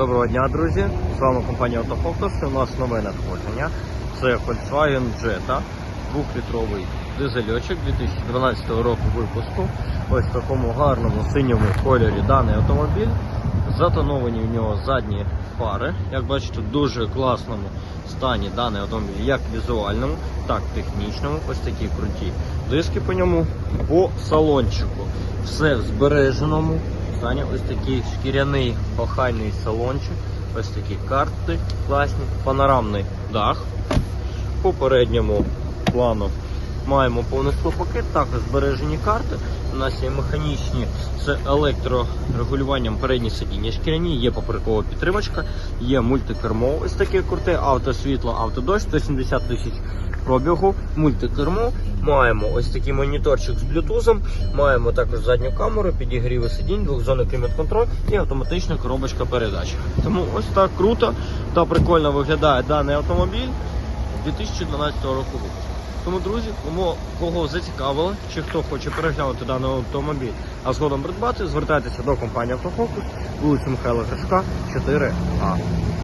Доброго дня, друзі! З вами компанія і У нас нове надходження. Це Volkswagen Jetta, 2-літровий дизельочок 2012 року випуску. Ось в такому гарному синьому кольорі даний автомобіль. Затоновані в нього задні фари. Як бачите, в дуже класному стані даний автомобіль, як візуальному, так і технічному. Ось такі круті диски по ньому. По салончику. Все в збереженому стані. Ось такий шкіряний охайний салончик. Ось такі карти класні. Панорамний дах. По передньому плану маємо повний склопакет, також збережені карти. У нас є механічні з електрорегулюванням передні сидіння шкіряні, є поперекова підтримочка, є мультикермо, ось таке круте, автосвітло, автодощ, 170 тисяч пробігу, мультикермо. Маємо ось такий моніторчик з блютузом, маємо також задню камеру, підігріви сидінь, двохзонний клімат-контроль і автоматична коробочка передач. Тому ось так круто та прикольно виглядає даний автомобіль 2012 року випуску. Тому, друзі, кому кого зацікавило, чи хто хоче переглянути даний автомобіль, а згодом придбати, звертайтеся до компанії Автофокус, вулиця Михайла Гришка, 4А.